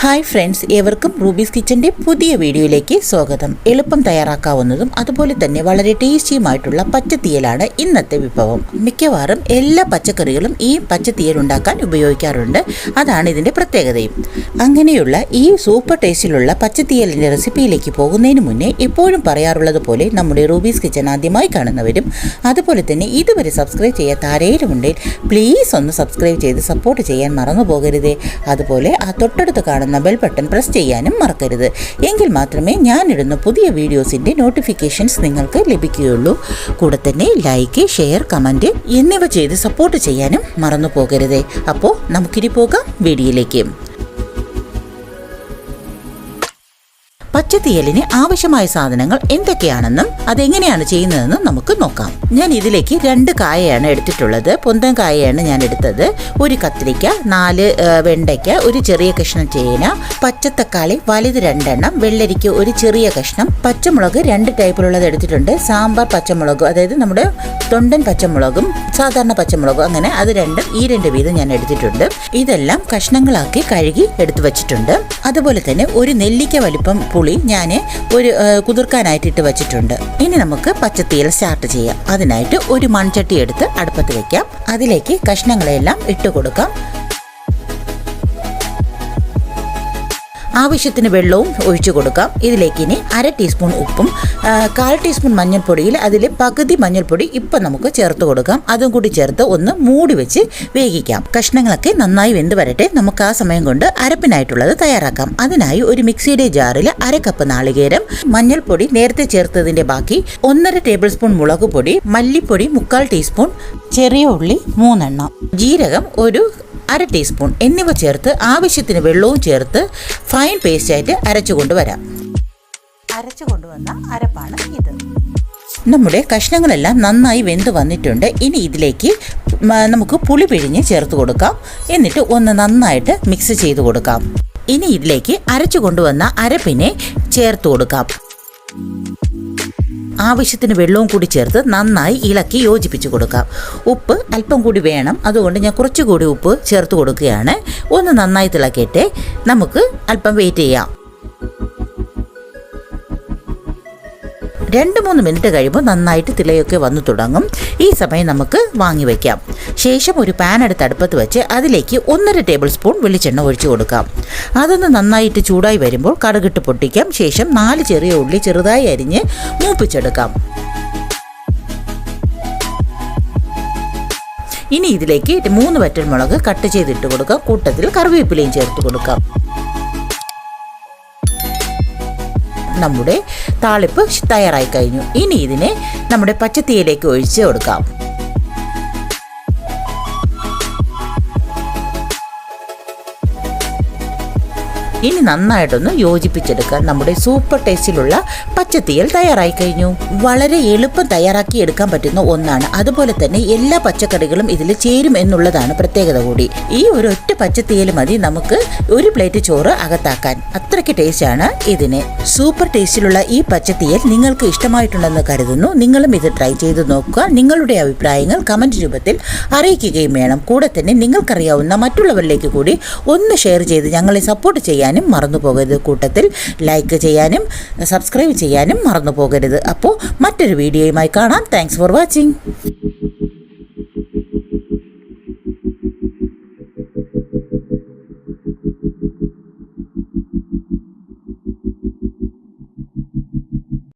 Hi friends ഏവർക്കും Ruby's കിച്ചന്റെ പുതിയ വീഡിയോയിലേക്ക് സ്വാഗതം. എളുപ്പം തയ്യാറാക്കാവുന്നതും അതുപോലെ തന്നെ വളരെ ടേസ്റ്റിയുമായിട്ടുള്ള പച്ചത്തീയലാണ് ഇന്നത്തെ വിഭവം. മിക്കവാറും എല്ലാ പച്ചക്കറികളും ഈ പച്ചത്തീയൽ ഉണ്ടാക്കാൻ ഉപയോഗിക്കാറുണ്ട്. അതാണ് ഇതിന്റെ പ്രത്യേകതയും. അങ്ങനെയുള്ള ഈ സൂപ്പർ ടേസ്റ്റിലുള്ള പച്ചത്തീയലിന്റെ റെസിപ്പിയിലേക്ക് പോകുന്നതിന് മുന്നേ എപ്പോഴും പറയാറുള്ളത് പോലെ നമ്മുടെ റൂബീസ് കിച്ചൻ ആദ്യമായി കാണുന്നവരും അതുപോലെ തന്നെ ഇതുവരെ സബ്സ്ക്രൈബ് ചെയ്യാത്ത ആരെങ്കിലും ഉണ്ടെങ്കിൽ പ്ലീസ് ഒന്ന് സബ്സ്ക്രൈബ് ചെയ്ത് സപ്പോർട്ട് ചെയ്യാൻ മറന്നു പോകരുതേ അതുപോലെ ആ തൊട്ടടുത്ത് കാണുന്ന ബെൽ ബട്ടൺ പ്രസ് ചെയ്യാനും മറക്കരുത്. എങ്കിൽ മാത്രമേ ഞാനിടുന്ന പുതിയ വീഡിയോസിന്റെ നോട്ടിഫിക്കേഷൻസ് നിങ്ങൾക്ക് ലഭിക്കുകയുള്ളൂ. കൂടെ തന്നെ ലൈക്ക് ഷെയർ കമന്റ് എന്നിവ ചെയ്ത് സപ്പോർട്ട് ചെയ്യാനും മറന്നു പോകരുതേ അപ്പോൾ നമുക്കിനി പോകാം വീഡിയോയിലേക്ക്. പച്ചത്തീയലിന് ആവശ്യമായ സാധനങ്ങൾ എന്തൊക്കെയാണെന്നും അതെങ്ങനെയാണ് ചെയ്യുന്നതെന്നും നമുക്ക് നോക്കാം. ഞാൻ ഇതിലേക്ക് രണ്ട് കായയാണ് എടുത്തിട്ടുള്ളത്. പൊന്തൻ കായയാണ് ഞാൻ എടുത്തത്. ഒരു കത്തിരിക്ക നാല് വെണ്ടയ്ക്ക ഒരു ചെറിയ കഷ്ണം ചേന പച്ചത്തക്കാളി വലുത് രണ്ടെണ്ണം വെള്ളരിക്ക ഒരു ചെറിയ കഷ്ണം പച്ചമുളക് രണ്ട് ടൈപ്പിലുള്ളത് എടുത്തിട്ടുണ്ട്. സാമ്പാർ പച്ചമുളക് അതായത് നമ്മുടെ തൊണ്ടൻ പച്ചമുളകും സാധാരണ പച്ചമുളകും അങ്ങനെ അത് രണ്ടും ഈ രണ്ട് വീതം ഞാൻ എടുത്തിട്ടുണ്ട്. ഇതെല്ലാം കഷ്ണങ്ങളാക്കി കഴുകി എടുത്തു വച്ചിട്ടുണ്ട്. അതുപോലെ തന്നെ ഒരു നെല്ലിക്ക വലിപ്പം ഞാൻ ഒരു ആ, കുതിർക്കാനായിട്ട് ഇട്ട് വെച്ചിട്ടുണ്ട്. ഇനി നമുക്ക് പച്ചത്തീയൽ സ്റ്റാർട്ട് ചെയ്യാം. അതിനായിട്ട് ഒരു മൺചട്ടി എടുത്ത് അടുപ്പത്ത് വെക്കാം. അതിലേക്ക് കഷ്ണങ്ങളെല്ലാം ഇട്ട് കൊടുക്കാം. ആവശ്യത്തിന് വെള്ളവും ഒഴിച്ചു കൊടുക്കാം. ഇതിലേക്ക് ഇനി അര ടീസ്പൂൺ ഉപ്പും കാൽ ടീസ്പൂൺ മഞ്ഞൾപ്പൊടിയിൽ അതിൽ പകുതി മഞ്ഞൾപ്പൊടി ഇപ്പം നമുക്ക് ചേർത്ത് കൊടുക്കാം. അതും കൂടി ചേർത്ത് ഒന്ന് മൂടി വെച്ച് വേവിക്കാം. കഷ്ണങ്ങളൊക്കെ നന്നായി വെന്ത് വരട്ടെ. നമുക്ക് ആ സമയം കൊണ്ട് അരപ്പിനായിട്ടുള്ളത് തയ്യാറാക്കാം. അതിനായി ഒരു മിക്സിയുടെ ജാറിൽ അര കപ്പ് നാളികേരം മഞ്ഞൾപ്പൊടി നേരത്തെ ചേർത്തതിന്റെ ബാക്കി ഒന്നര ടേബിൾ സ്പൂൺ മുളക് പൊടി മല്ലിപ്പൊടി മുക്കാൽ ടീസ്പൂൺ ചെറിയ ഉള്ളി മൂന്നെണ്ണം ജീരകം ഒരു അര ടീസ്പൂൺ എന്നിവ ചേർത്ത് ആവശ്യത്തിന് വെള്ളവും ചേർത്ത് ഫൈൻ പേസ്റ്റായിട്ട് അരച്ചു കൊണ്ടുവരാം. അരച്ചു കൊണ്ടുവന്ന അരപ്പാണ് ഇത്. നമ്മുടെ കഷ്ണങ്ങളെല്ലാം നന്നായി വെന്ത് വന്നിട്ടുണ്ട്. ഇനി ഇതിലേക്ക് നമുക്ക് പുളി പിഴിഞ്ഞ് ചേർത്ത് കൊടുക്കാം. എന്നിട്ട് ഒന്ന് നന്നായിട്ട് മിക്സ് ചെയ്ത് കൊടുക്കാം. ഇനി ഇതിലേക്ക് അരച്ചു കൊണ്ടുവന്ന അരപ്പിനെ ചേർത്ത് കൊടുക്കാം. ആവശ്യത്തിന് വെള്ളവും കൂടി ചേർത്ത് നന്നായി ഇളക്കി യോജിപ്പിച്ച് കൊടുക്കാം. ഉപ്പ് അല്പം കൂടി വേണം. അതുകൊണ്ട് ഞാൻ കുറച്ചുകൂടി ഉപ്പ് ചേർത്ത് കൊടുക്കുകയാണ്. ഒന്ന് നന്നായി തിളക്കിയിട്ടേ നമുക്ക് അല്പം വെയിറ്റ് ചെയ്യാം. രണ്ട് മൂന്ന് മിനിറ്റ് കഴിയുമ്പോൾ നന്നായിട്ട് തിളയൊക്കെ വന്നു തുടങ്ങും. ഈ സമയം നമുക്ക് വാങ്ങി വയ്ക്കാം ശേഷം ഒരു പാൻ എടുത്ത് അടുപ്പത്ത് വെച്ച് അതിലേക്ക് ഒന്നര ടേബിൾ സ്പൂൺ വെളിച്ചെണ്ണ ഒഴിച്ചു കൊടുക്കാം. അതൊന്ന് നന്നായിട്ട് ചൂടായി വരുമ്പോൾ കടുകിട്ട് പൊട്ടിക്കാം. ശേഷം നാല് ചെറിയ ഉള്ളി ചെറുതായി അരിഞ്ഞ് മൂപ്പിച്ചെടുക്കാം. ഇനി ഇതിലേക്ക് മൂന്ന് വറ്റൽമുളക് കട്ട് ചെയ്തിട്ട് കൊടുക്കാം. കൂട്ടത്തിൽ കറിവേപ്പിലയും ചേർത്ത് കൊടുക്കാം. നമ്മുടെ താളിപ്പ് തയ്യാറായി കഴിഞ്ഞു. ഇനി ഇതിനെ നമ്മുടെ പച്ചത്തീയിലേക്ക് ഒഴിച്ച് കൊടുക്കാം. ഇനി നന്നായിട്ടൊന്ന് യോജിപ്പിച്ചെടുക്കാൻ നമ്മുടെ സൂപ്പർ ടേസ്റ്റിലുള്ള പച്ചത്തീയൽ തയ്യാറായി കഴിഞ്ഞു. വളരെ എളുപ്പം തയ്യാറാക്കി എടുക്കാൻ പറ്റുന്ന ഒന്നാണ്. അതുപോലെ തന്നെ എല്ലാ പച്ചക്കറികളും ഇതിൽ ചേരും എന്നുള്ളതാണ് പ്രത്യേകത കൂടി. ഈ ഒരു ഒറ്റ പച്ചത്തീയൽ മതി നമുക്ക് ഒരു പ്ലേറ്റ് ചോറ് അകത്താക്കാൻ. അത്രയ്ക്ക് ആണ് ഇതിന്. സൂപ്പർ ടേസ്റ്റിലുള്ള ഈ പച്ചത്തീയൽ നിങ്ങൾക്ക് ഇഷ്ടമായിട്ടുണ്ടെന്ന് കരുതുന്നു. നിങ്ങളും ഇത് ട്രൈ ചെയ്ത് നോക്കുക. നിങ്ങളുടെ അഭിപ്രായങ്ങൾ കമന്റ് രൂപത്തിൽ അറിയിക്കുകയും വേണം. കൂടെ തന്നെ നിങ്ങൾക്കറിയാവുന്ന മറ്റുള്ളവരിലേക്ക് കൂടി ഒന്ന് ഷെയർ ചെയ്ത് ഞങ്ങളെ സപ്പോർട്ട് ചെയ്യാനും മറന്നു പോകരുത്. കൂട്ടത്തിൽ ലൈക്ക് ചെയ്യാനും സബ്സ്ക്രൈബ് ചെയ്യാനും മറന്നു പോകരുത്. അപ്പോൾ മറ്റൊരു വീഡിയോയുമായി കാണാം. Thanks for watching